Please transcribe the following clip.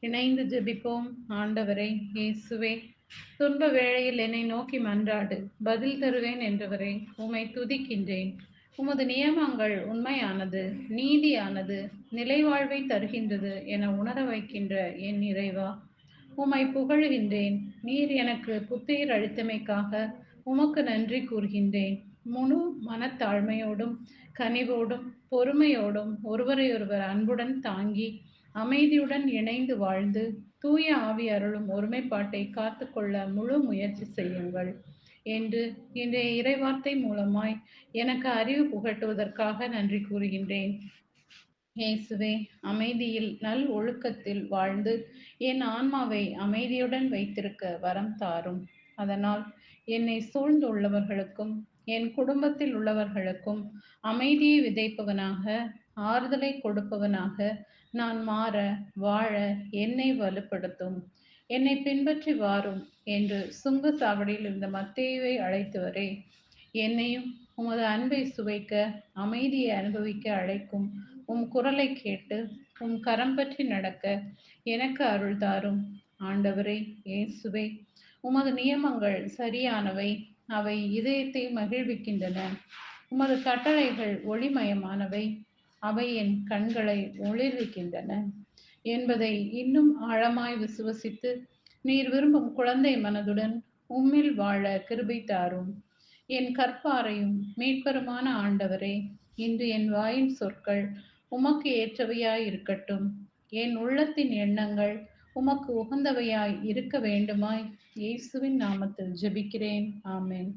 இணைந்து ஜெபிப்போம். ஆண்டவரை இயேசுவே துன்ப வேளையில் என்னை நோக்கி மன்றாடு. பதில் தருவேன் என்றவரை உம்மை துதிக்கின்றேன். உமது நியமங்கள் உண்மையானது நீதியானது நிலைவாழ்வை தருகின்றது என உணர வைக்கின்ற என் இறைவா உம்மை புகழ்கின்றேன். நீர் எனக்கு புத்துயிர் அழுத்தமைக்காக உமக்கு நன்றி கூறுகின்றேன். முழு மனத்தாழ்மையோடும் கனிவோடும் பொறுமையோடும் ஒருவரையொருவர் அன்புடன் தாங்கி அமைதியுடன் இணைந்து வாழ்ந்து தூய ஆவி அருளும் ஒருமைப்பாட்டை காத்துக்கொள்ள முழு முயற்சி செய்யுங்கள் என்று இன்றைய இறைவார்த்தை மூலமாய் எனக்கு அறிவு புகட்டுவதற்காக நன்றி கூறுகின்றேன். இயேசுவே அமைதியில் நல் ஒழுக்கத்தில் வாழ்ந்து என் ஆன்மாவை அமைதியுடன் வைத்திருக்க வரம் தாரும். அதனால் என்னை சூழ்ந்துள்ளவர்களுக்கும் என் குடும்பத்தில் உள்ளவர்களுக்கும் அமைதியை விதைப்பவனாக ஆறுதலை கொடுப்பவனாக நான் மாற வாழ என்னை வலுப்படுத்தும். என்னை பின்பற்றி வாரும் என்று சுங்க சாவடியில் இருந்த மத்தேயுவை அழைத்து வரே. என்னையும் உமது அன்பை சுவைக்க அமைதியை அனுபவிக்க அழைக்கும் உம் குரலை கேட்டு உம் கரம் பற்றி நடக்க எனக்கு அருள் தாரும். ஆண்டவரே இயேசுவே உமது நியமங்கள் சரியானவை. அவை இதயத்தை மகிழ்விக்கின்றன. உமது கட்டளைகள் ஒளிமயமானவை. அவை என் கண்களை ஒளிர்விக்கின்றன. என்பதை இன்னும் ஆழமாய் விசுவசித்து நீர் விரும்பும் குழந்தை மனதுடன் உம்மில் வாழ கிருபை தாரும். என் கற்பாரையும் மீட்பருமான ஆண்டவரே இன்று என் வாயின் சொற்கள் உமக்கு ஏற்றவையாய் இருக்கட்டும் என் உள்ளத்தின் எண்ணங்கள் உமக்கு உகந்தவையாய் இருக்க வேண்டுமாய் இயேசுவின் நாமத்தில் ஜெபிக்கிறேன். ஆமேன்.